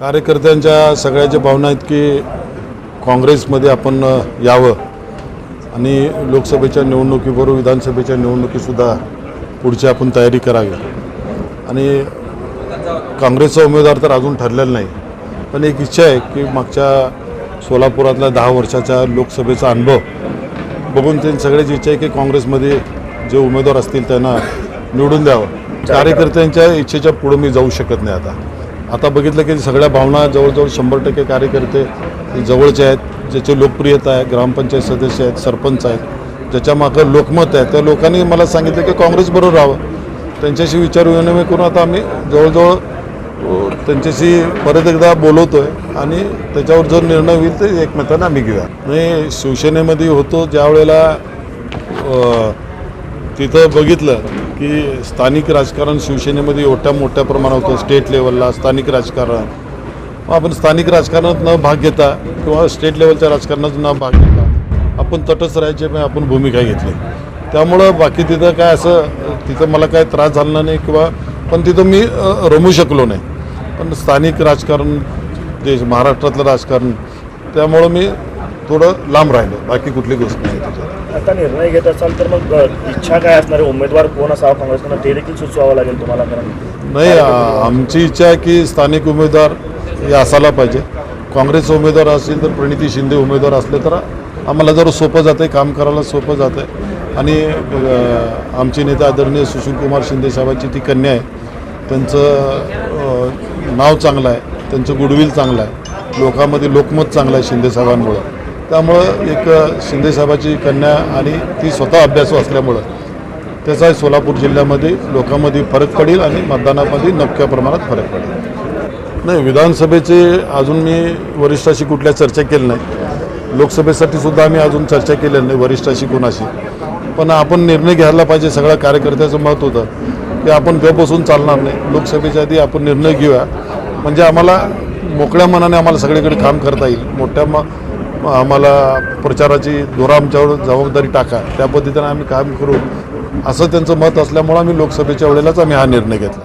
कार्यकर्त्यांच्या सगळ्याच्या भावना आहेत की काँग्रेसमध्ये आपण यावं. आणि लोकसभेच्या निवडणुकीबरोबर विधानसभेच्या निवडणुकीसुद्धा पुढची आपण तयारी करावी. आणि काँग्रेसचा उमेदवार तर अजून ठरलेला नाही. पण एक इच्छा आहे की मागच्या सोलापुरातल्या दहा वर्षाच्या लोकसभेचा अनुभव बघून त्यांची सगळ्याची इच्छा आहे की काँग्रेसमध्ये जे उमेदवार असतील त्यांना निवडून द्यावं. कार्यकर्त्यांच्या इच्छेच्या पुढं मी जाऊ शकत नाही आता. आता बघितलं की सगळ्या भावना जवळजवळ शंभर टक्के कार्यकर्ते जवळचे आहेत ज्याची लोकप्रियता आहे ग्रामपंचायत सदस्य आहेत सरपंच आहेत ज्याच्यामागं लोकमत आहे. त्या लोकांनी मला सांगितलं की काँग्रेसबरोबर राहावं. त्यांच्याशी विचारविनिमय करून आता आम्ही जवळजवळ त्यांच्याशी परत एकदा बोलवतो आहे आणि त्याच्यावर जो निर्णय होईल ते एकमेकांना आम्ही घेऊया. मी शिवसेनेमध्ये होतो ज्या वेळेला तिथं बघितलं की स्थानिक राजकारण शिवसेनेमध्ये एवढ्या मोठ्या प्रमाणात होतं स्टेट लेवलला स्थानिक राजकारण. मग आपण स्थानिक राजकारणात न भाग घेता किंवा स्टेट लेवलच्या राजकारणात न भाग घेता आपण तटस्थ राहायची पण आपण भूमिका घेतली. त्यामुळं बाकी तिथं काय असं तिथं मला काय त्रास झाला नाही किंवा पण तिथं मी रमू शकलो नाही. पण स्थानिक राजकारण देश महाराष्ट्रातलं राजकारण त्यामुळं मी थोडं लांब राहिलो बाकी कुठली गोष्ट नाही त्याच्यात आता निर्णय घेत असाल तर मग इच्छा काय असणार आहे? उमेदवार कोण असावा? काँग्रेसकडनं ते देखील सुचवावं लागेल तुम्हाला कारण नाही आ- आमची इच्छा आहे की स्थानिक उमेदवार हे असायला पाहिजे. काँग्रेस उमेदवार असतील तर प्रणिती शिंदे उमेदवार असले तर आम्हाला जरा सोपं जातं आहे काम करायला सोपं जातं आहे आणि अ, आमचे नेते आदरणीय सुशीलकुमार शिंदे साहेबांची ती कन्या आहे. त्यांचं अ, नाव चांगलं आहे त्यांचं गुडविल चांगलं आहे. लोकांमध्ये लोकमत चांगलं आहे शिंदे साहेबांमुळं. त्यामुळं एक शिंदेसाहेबाची कन्या आणि ती स्वतः अभ्यासू असल्यामुळं त्याचा सोलापूर जिल्ह्यामध्ये लोकांमध्ये फरक पडेल आणि मतदानामध्ये नक्क्या प्रमाणात फरक पडेल. नाही विधानसभेचे अजून मी वरिष्ठाशी कुठल्या चर्चा केली नाही. लोकसभेसाठी सुद्धा आम्ही अजून चर्चा केलेली नाही वरिष्ठाशी कोणाशी. पण आपण निर्णय घ्यायला पाहिजे सगळ्या कार्यकर्त्याचं मत होतं. की आपण गप बसून चालणार नाही. लोकसभेच्या आधी आपण निर्णय घेऊया. म्हणजे आम्हाला मोकळ्या मनाने आम्हाला सगळीकडे काम करता येईल. मोठ्या म आम्हाला प्रचाराची दोरा आमच्यावर जबाबदारी टाका. त्या पद्धतीने आम्ही काम करू. असं त्यांचं मत असल्यामुळं आम्ही लोकसभेच्या वेळेलाच आम्ही हा निर्णय घेतला.